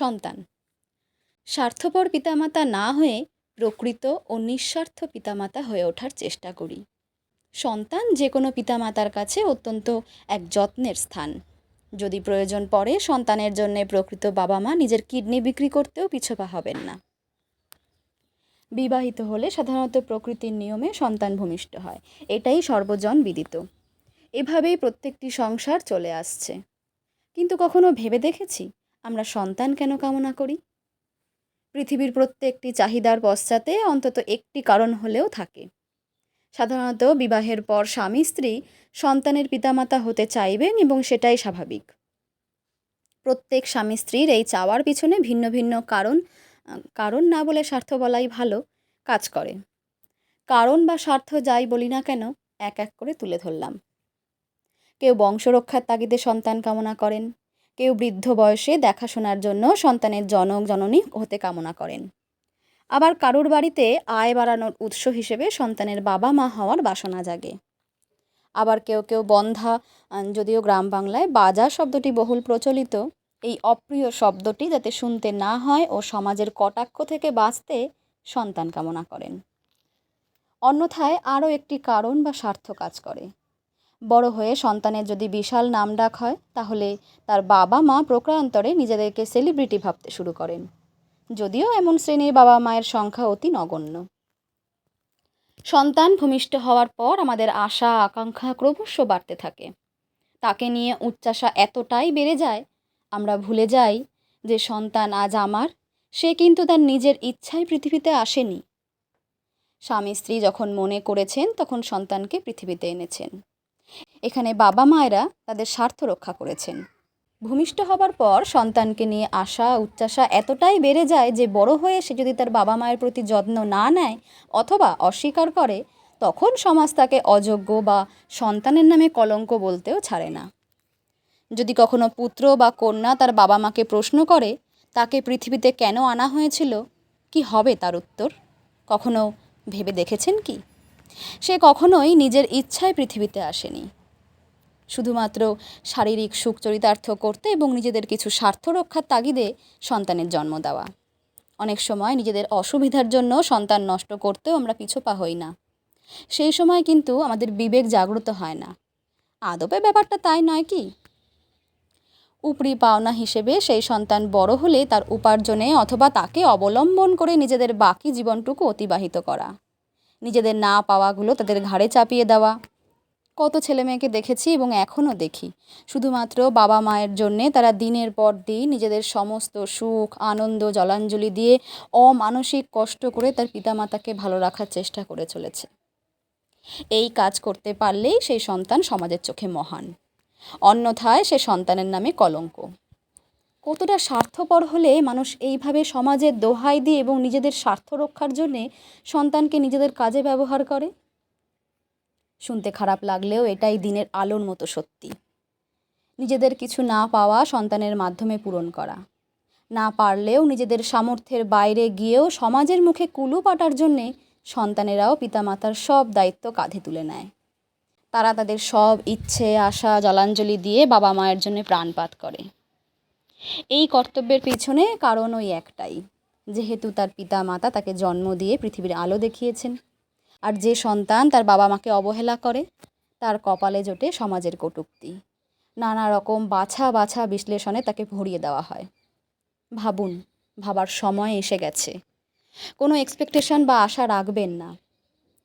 সন্তান। স্বার্থপর পিতামাতা না হয়ে প্রকৃত ও নিঃস্বার্থ পিতামাতা হয়ে ওঠার চেষ্টা করি। সন্তান যে কোনো পিতামাতার কাছে অত্যন্ত এক যত্নের স্থান। যদি প্রয়োজন পড়ে, সন্তানের জন্য প্রকৃত বাবা মা নিজের কিডনি বিক্রি করতেও পিছপা হবেন না। বিবাহিত হলে সাধারণত প্রকৃতির নিয়মে সন্তান ভূমিষ্ঠ হয়। এটাই সর্বজন বিদিত। এভাবেই প্রত্যেকটি সংসার চলে আসছে। কিন্তু কখনো ভেবে দেখেছি? আমরা সন্তান কেন কামনা করি? পৃথিবীর প্রত্যেকটি চাহিদার পশ্চাতে অন্তত একটি কারণ হলেও থাকে। সাধারণত বিবাহের পর স্বামী স্ত্রী সন্তানের পিতামাতা হতে চাইবেন এবং সেটাই স্বাভাবিক। প্রত্যেক স্বামী স্ত্রীর এই চাওয়ার পিছনে ভিন্ন ভিন্ন কারণ কারণ না বলে স্বার্থ বলাই ভালো কাজ করে। কারণ বা স্বার্থ যাই বলি না কেন, এক এক করে তুলে ধরলাম। কেউ বংশরক্ষার তাগিদে সন্তান কামনা করেন কেউ বৃদ্ধ বয়সে দেখাশোনার জন্য সন্তানের জনক, জননী হতে কামনা করেন। আবার কারোর বাড়িতে আয় বাড়ানোর উৎস হিসেবে সন্তানের বাবা মা হওয়ার বাসনা জাগে। আবার কেউ কেউ বন্ধা যদিও গ্রাম বাংলায় বাজা শব্দটি বহুল প্রচলিত, এই অপ্রিয় শব্দটি যাতে শুনতে না হয় ও সমাজের কটাক্ষ থেকে বাঁচতে সন্তান কামনা করেন। অন্যথায় আরও একটি কারণ বা স্বার্থ কাজ করে। বড় হয়ে সন্তানের যদি বিশাল নাম ডাক হয়, তাহলে তার বাবা মা প্রকারান্তরে নিজেদেরকে সেলিব্রিটি ভাবতে শুরু করেন। যদিও এমন শ্রেণির বাবা মায়ের সংখ্যা অতি নগণ্য। সন্তান ভূমিষ্ঠ হওয়ার পর আমাদের আশা, আকাঙ্ক্ষা ক্রমশ বাড়তে থাকে। তাকে নিয়ে উচ্চাসা এতটাই বেড়ে যায়, আমরা ভুলে যাই যে সন্তান আজ আমার, সে কিন্তু তার নিজের ইচ্ছায় পৃথিবীতে আসেনি। স্বামী স্ত্রী যখন মনে করেছেন, তখন সন্তানকে পৃথিবীতে এনেছেন। এখানে বাবা মায়েরা তাদের স্বার্থ রক্ষা করেছেন। ভূমিষ্ঠ হবার পর সন্তানকে নিয়ে আশা উচ্চাসা এতটাই বেড়ে যায় যে বড় হয়ে সে যদি তার বাবা মায়ের প্রতি যত্ন না নেয় অথবা অস্বীকার করে, তখন সমাজ তাকে অযোগ্য বা সন্তানের নামে কলঙ্ক বলতেও ছাড়ে না। যদি কখনো পুত্র বা কন্যা তার বাবা মাকে প্রশ্ন করে, তাকে পৃথিবীতে কেন আনা হয়েছিল, কি হবে তার উত্তর? কখনো ভেবে দেখেছেন কি? সে কখনোই নিজের ইচ্ছায় পৃথিবীতে আসেনি। শুধুমাত্র শারীরিক সুখ চরিতার্থ করতে এবং নিজেদের কিছু স্বার্থ রক্ষার তাগিদে সন্তানের জন্ম দেওয়া। অনেক সময় নিজেদের অসুবিধার জন্য সন্তান নষ্ট করতেও আমরা পিছপা হই না। সেই সময় কিন্তু আমাদের বিবেক জাগ্রত হয় না। আদপে ব্যাপারটা তাই নয় কি? উপরি পাওনা হিসেবে সেই সন্তান বড় হলে তার উপার্জনে অথবা তাকে অবলম্বন করে নিজেদের বাকি জীবনটুকু অতিবাহিত করা। নিজেদের না পাওয়াগুলো তাদের ঘাড়ে চাপিয়ে দেওয়া। কত ছেলে মেয়েকে দেখেছি এবং এখনও দেখি। শুধুমাত্র বাবা মায়ের জন্যে তারা দিনের পর দিন নিজেদের সমস্ত সুখ, আনন্দ, জলাঞ্জলি দিয়ে অমানসিক কষ্ট করে তার পিতামাতাকে ভালো রাখার চেষ্টা করে চলেছে। এই কাজ করতে পারলেই সেই সন্তান সমাজের চোখে মহান। অন্যথায় সে সন্তানের নামে কলঙ্ক। কতটা স্বার্থপর হলে মানুষ এইভাবে সমাজের দোহাই দিয়ে এবং নিজেদের স্বার্থ রক্ষার জন্যে সন্তানকে নিজেদের কাজে ব্যবহার করে? শুনতে খারাপ লাগলেও এটাই দিনের আলোর মতো সত্যি। নিজেদের কিছু না পাওয়া সন্তানের মাধ্যমে পূরণ করা। না পারলেও নিজেদের সামর্থ্যের বাইরে গিয়েও সমাজের মুখে কুলু পাটার জন্যে সন্তানেরাও পিতামাতার সব দায়িত্ব কাঁধে তুলে নেয়। তারা তাদের সব ইচ্ছে, আশা, জলাঞ্জলি দিয়ে বাবা মায়ের জন্য প্রাণপাত করে। এই কর্তব্যের পিছনে কারণ ওই একটাই, যেহেতু তার পিতা মাতা তাকে জন্ম দিয়ে পৃথিবীর আলো দেখিয়েছেন। আর যে সন্তান তার বাবা মাকে অবহেলা করে, তার কপালে জোটে সমাজের কটূক্তি। নানা রকম বাছা বাছা বিশ্লেষণে তাকে ভরিয়ে দেওয়া হয়। ভাবুন, ভাবার সময় এসে গেছে। কোনো এক্সপেকটেশন বা আশা রাখবেন না।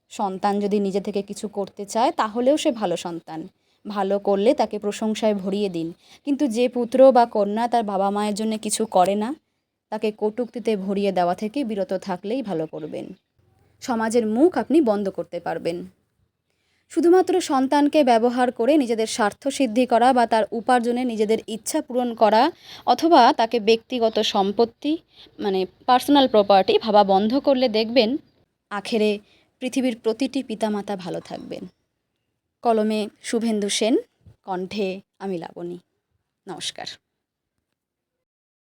সন্তান যদি নিজে থেকে কিছু করতে চায়, তাহলেও সে ভালো সন্তান। ভালো করলে তাকে প্রশংসায় ভরিয়ে দিন। কিন্তু যে পুত্র বা কন্যা তার বাবা মায়ের জন্য কিছু করে না, তাকে কটূক্তিতে ভরিয়ে দেওয়া থেকে বিরত থাকলেই ভালো করবেন। সমাজের মুখ আপনি বন্ধ করতে পারবেন। শুধুমাত্র সন্তানকে ব্যবহার করে নিজেদের স্বার্থ সিদ্ধি করা বা তার উপার্জনে নিজেদের ইচ্ছা পূরণ করা অথবা তাকে ব্যক্তিগত সম্পত্তি মানে পার্সোনাল প্রপার্টি ভাবা বন্ধ করলে দেখবেন আখেরে পৃথিবীর প্রতিটি পিতামাতা ভালো থাকবেন। কলমে শুভেন্দু সেন, কণ্ঠে আমি লাবণী। নমস্কার।